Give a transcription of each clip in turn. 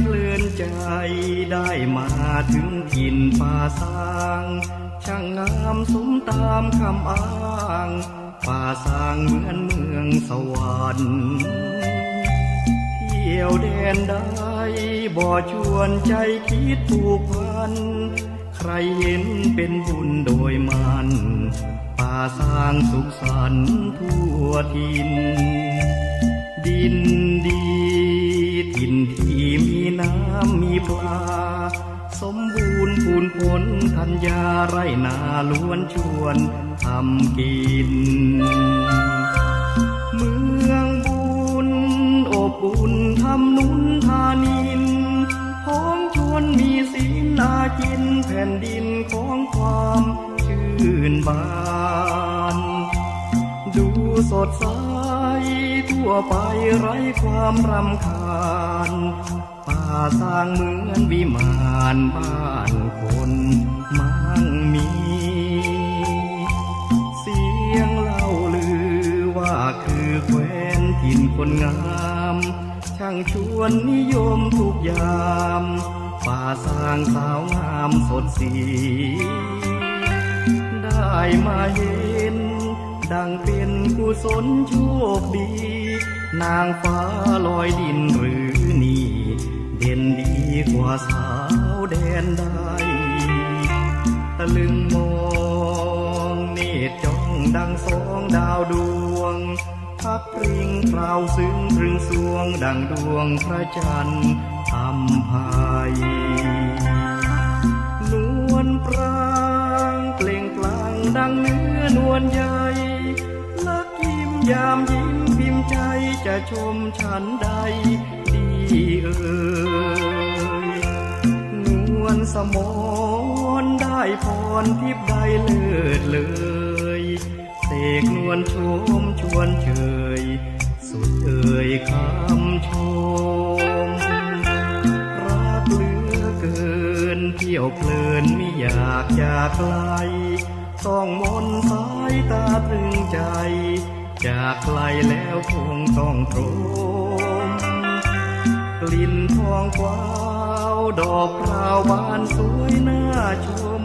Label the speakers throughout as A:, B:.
A: เปลื่นใจได้มาถึงถิ่นป่าสาง ช่างงามสมตามคำอ้างป่าสางเหมือนเมืองสวรรค์เที่ยวแดนใดบ่ชวนใจคิดผูกพัน ใครเห็นเป็นบุญโดยมันป่าสางสุขสันต์ทั่วทิน ดินดี มีปลา สมบูรณ์พูนผลธัญญาไรนาล้วนชวนทำกิน เมืองบุญอบอุ่นทำนุนทานินพ้องชวนมีศีลนากินแผ่นดินของความชื่นบาน ดูสดใสทั่วไปไร้ความรำคาญ สร้างเหมือนวิมานบ้านคนมั่งมี เสียงเล่าลือว่าคือแคว้นถิ่นคนงาม ช่างชวนนิยมทุกยาม ป่าสร้างสาวงามสดสี ได้มาเห็น ดังเป็นกุศลโชคดี นางฟ้าลอยดินหรือ กว่าสาวแดนใดตะลึงมองเนตรจ้องดังสองดาวดวง พักปริงเปล่าซึ้งตรึงสวงดังดวงพระจันทร์อำพายนวลปรางเปล่งปลั่งดังเนื้อนวลใหญ่ลักยิ้มยามยิ้มพิมพ์ใจจะชมฉันใดดีเอ่ยนวล สมนได้พรทิพย์ได้เลิศเลยเสกนวลชมชวนเชยสุดเอ่ยคำชม รักเหลือเกินเที่ยวเพลินไม่อยากจากไกลต้องมนสายตาตรึงใจ จากไกลแล้วคงต้องตร กลิ่นทองกวาวดอกพราวบานสวยน่าชม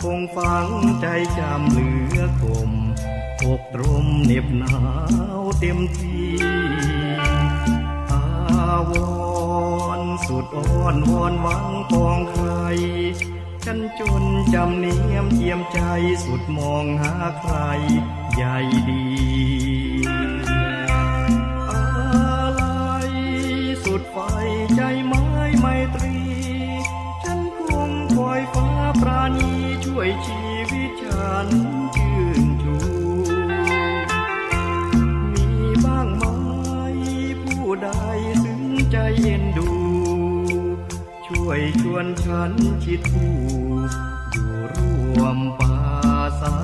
A: คงฝังใจจำเหลือคมอกตรมเหน็บหนาวเต็มที่อาวรณ์สุดอ้อนวอนหวังปองใครฉันจนจำเนียมเทียมใจสุดมองหาใคร ใหญ่ดี วยชีวิตฉันชื่นชูมีบ้างไหมผู้ใดซึ้งใจเย็นดู ช่วยชวนฉันคิดคู่อยู่ร่วมป่าสา